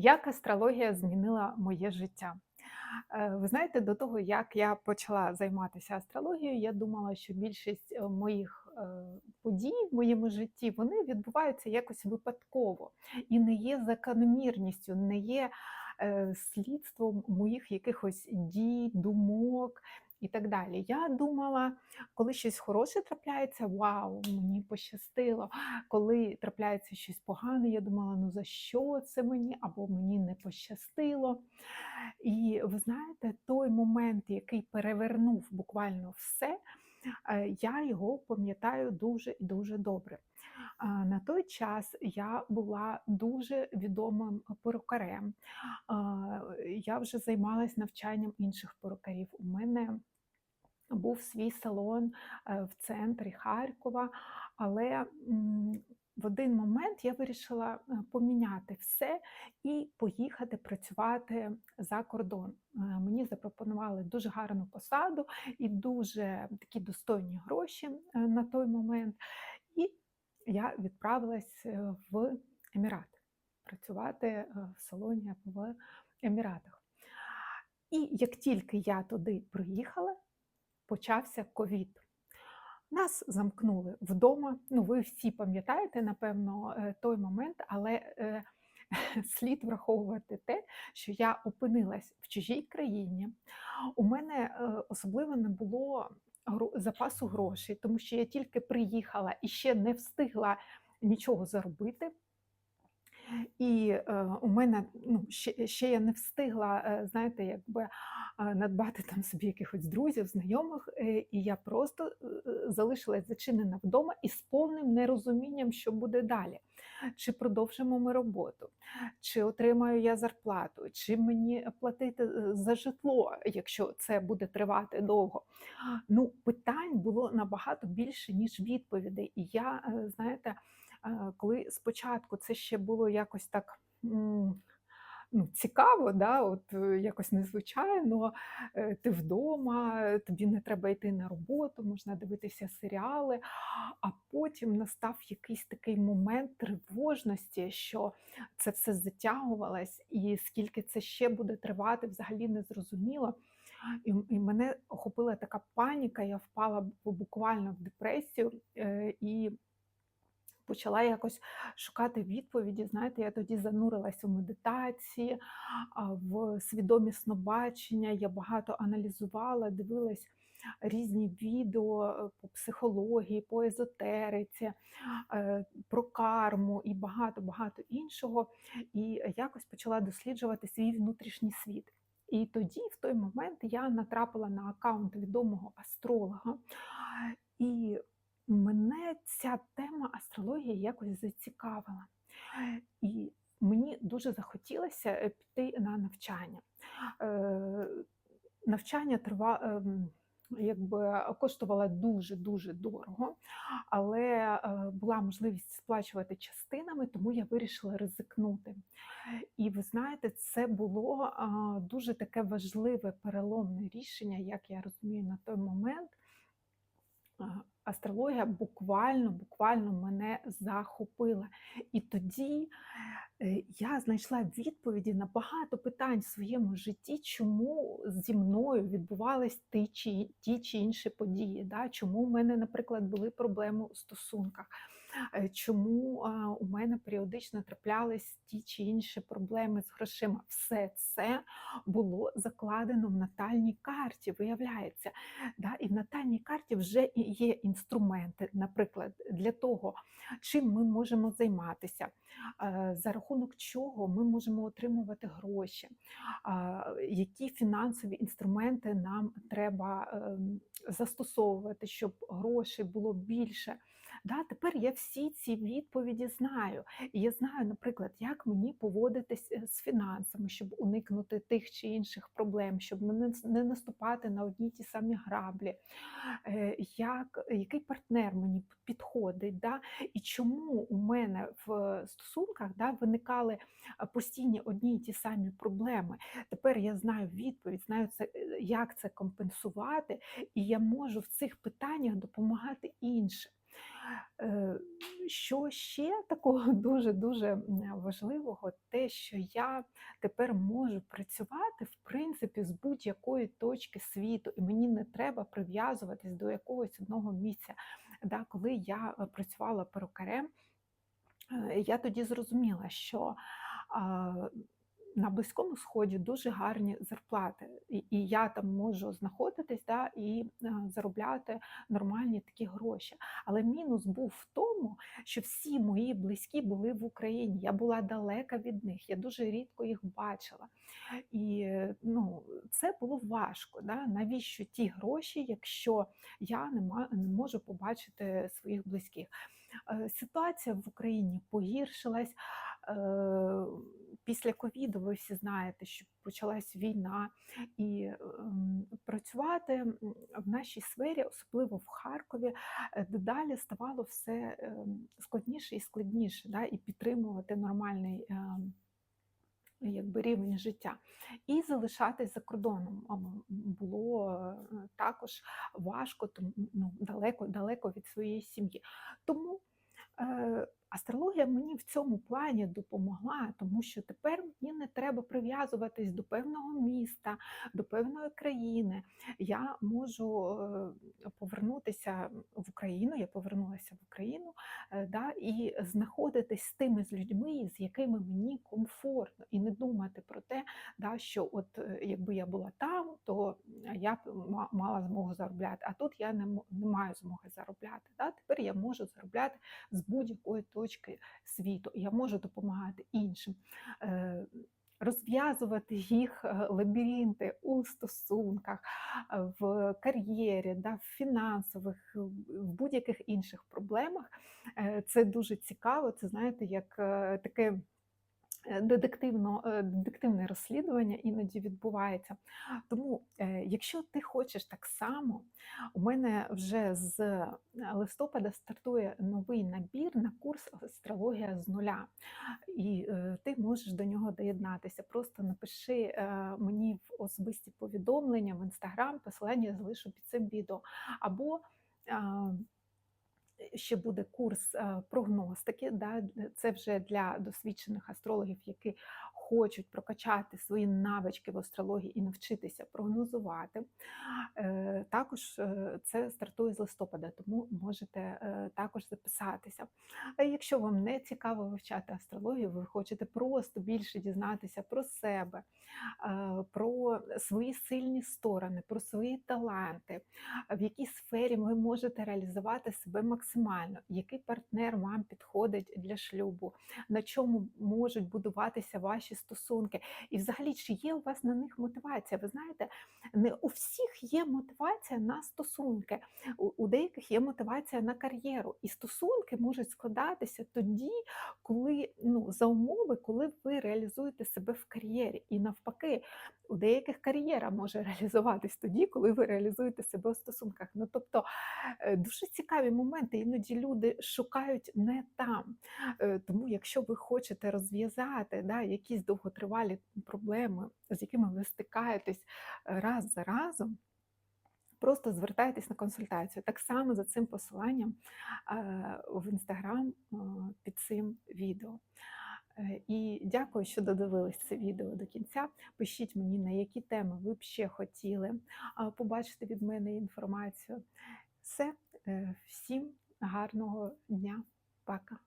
Як астрологія змінила моє життя? Е, ви знаєте, до того, як я почала займатися астрологією, я думала, що більшість е, моїх е, подій в моєму житті вони відбуваються якось випадково і не є закономірністю, не є слідством моїх якихось дій, думок і так далі. Я думала, коли щось хороше трапляється, вау, мені пощастило. Коли трапляється щось погане, я думала, ну за що це мені, або мені не пощастило. І ви знаєте, той момент, який перевернув буквально все, е, я його пам'ятаю дуже і дуже добре. На той час я була дуже відомим перукарем. Я вже займалась навчанням інших перукарів. У мене був свій салон е, в центрі Харкова, але в один момент я вирішила е, поміняти все і поїхати працювати за кордон. Е, мені запропонували дуже гарну посаду і дуже такі достойні гроші на той момент. І я відправилась в Емірат працювати в салоні в Еміратах. І як тільки я туди приїхала, почався ковід. Нас замкнули вдома. Ну, ви всі пам'ятаєте, напевно, е, той момент, але е, слід враховувати те, що я опинилась в чужій країні. У мене е, особливо не було запасу грошей, тому що я тільки приїхала і ще не встигла нічого заробити. І е, у мене ну, ще ще я не встигла, е, знаєте, якби е, надбати там собі якихось друзів, знайомих, е, і я просто е, е, залишилась зачинена вдома і з повним нерозумінням, що буде далі. Чи продовжимо ми роботу, чи отримаю я зарплату, чи мені платити е, за житло, якщо це буде тривати довго. Ну, питань було набагато більше, ніж відповідей. І я, е, знаєте, коли спочатку це ще було якось так. Ну, Цікаво, да, от е, якось незвичайно, е, ти вдома, тобі не треба йти на роботу, можна дивитися серіали, а потім настав якийсь такий момент тривожності, що це все затягувалось, і скільки це ще буде тривати, взагалі не зрозуміло. І і мене охопила така паніка, я впала буквально в депресію. Е, і почала якось шукати відповіді. Знаєте, я тоді занурилась у медитації, в свідомісно бачення. Я багато аналізувала, дивилась різні відео по психології, по езотериці, е, про карму і багато-багато іншого. І якось почала досліджувати свій внутрішній світ. І тоді, в той момент, я натрапила на аккаунт відомого астролога. І мене ця тема астрології якось зацікавила. І мені дуже захотілося е, піти на навчання. Е, навчання тривало. Ем, якби коштувала дуже-дуже дорого, але е, була можливість сплачувати частинами, тому я вирішила ризикнути. І ви знаєте, це було дуже таке важливе переломне рішення, як я розумію, на той момент астрологія буквально буквально мене захопила. І тоді е, я знайшла відповіді на багато питань в своєму житті, чому зі мною відбувались ті чи ті чи інші події. Да? Чому в мене, наприклад, були проблеми у стосунках. Е, чому у мене періодично траплялись ті чи інші проблеми з грошима. Все це було закладено в натальній карті, виявляється. Да? І в натальній карті вже є інструменти, наприклад, для того, чим ми можемо займатися, е, за рахунок чого ми можемо отримувати гроші, які фінансові інструменти нам треба ем, застосовувати, щоб грошей було більше. Да, Тепер я всі ці відповіді знаю. І я знаю, наприклад, як мені поводитись е, з фінансами, щоб уникнути тих чи інших проблем, щоб не наступати на одні ті самі граблі, е, як, який партнер мені підходить, да? і чому у мене в стосунках да, виникали постійні одні й ті самі проблеми. Тепер я знаю відповідь, знаю, це, е, як це компенсувати, і я можу в цих питаннях допомагати іншим. Е, Що ще такого дуже-дуже важливого, те, що я тепер можу працювати в принципі з будь-якої точки світу, і мені не треба прив'язуватись до якогось одного місця. Да, коли я е, працювала перукарем, е, я тоді зрозуміла, що на Близькому Сході дуже гарні зарплати, і, і я там можу знаходитись да, і е, заробляти нормальні такі гроші. Але мінус був в тому, що всі мої близькі були в Україні. Я була далека від них, я дуже рідко їх бачила. І е, ну, це було важко. Да? Навіщо ті гроші, якщо я не, ма- не можу побачити своїх близьких? Е, Ситуація в Україні погіршилась. Е, Після ковіду ви всі знаєте, що почалась війна, і ем, працювати в нашій сфері, особливо в Харкові, е, дедалі ставало все ем, складніше і складніше, да, і підтримувати нормальний. Якби рівень життя, і залишатись за кордоном було е, також важко, тому ну, далеко, далеко від своєї сім'ї. Тому Е, Астрологія мені в цьому плані допомогла, тому що тепер мені не треба прив'язуватись до певного міста, до певної країни. Я можу е, повернутися в Україну, я повернулася в Україну е, да, і знаходитись з тими з людьми, з якими мені комфортно, і не думати про те, да, що от е, якби я була там, то я б ма- мала змогу заробляти, а тут я не, не маю змоги заробляти. Да. Тепер я можу заробляти з будь-якої точки світу. І я можу допомагати іншим. е, Розв'язувати їх е, лабіринти у стосунках, е, в кар'єрі, да, в фінансових, в будь-яких інших проблемах. Це дуже цікаво. Це знаєте, як таке детективно, е, детективне розслідування іноді відбувається. Тому, е, якщо ти хочеш так само, у мене вже з е, листопада стартує новий набір на курс Астрологія з нуля. І е, ти можеш до нього доєднатися. Просто напиши е, мені в особисті повідомлення в інстаграм, посилання залишу під цим відео. Або ще буде курс е, прогностики. Да, це вже для досвідчених астрологів, які хочуть прокачати свої навички в астрології і навчитися прогнозувати. Е, Також е, це стартує з листопада, тому можете е, також записатися. Якщо вам не цікаво вивчати астрологію, ви хочете просто більше дізнатися про себе, про свої сильні сторони, про свої таланти, в якій сфері ви можете реалізувати себе максимально, який партнер вам підходить для шлюбу, на чому можуть будуватися ваші стосунки, і взагалі, чи є у вас на них мотивація? Ви знаєте, не у всіх є мотивація на стосунки, у, у деяких є мотивація на кар'єру, і стосунки можуть складатися тоді, коли ну за умови, коли ви реалізуєте себе в кар'єрі, і навпаки, у деяких кар'єра може реалізуватись тоді, коли ви реалізуєте себе у стосунках. Ну тобто е, дуже цікаві моменти. Іноді люди шукають не там. Е, Тому, якщо ви хочете розв'язати да, якісь довготривалі проблеми, з якими ви стикаєтесь е, раз за разом. Просто звертайтесь на консультацію. Так само за цим посиланням е, в інстаграм е, під цим відео. І дякую, що додивились це відео до кінця. Пишіть мені, на які теми ви б ще хотіли побачити від мене інформацію. Все, всім гарного дня. Пока.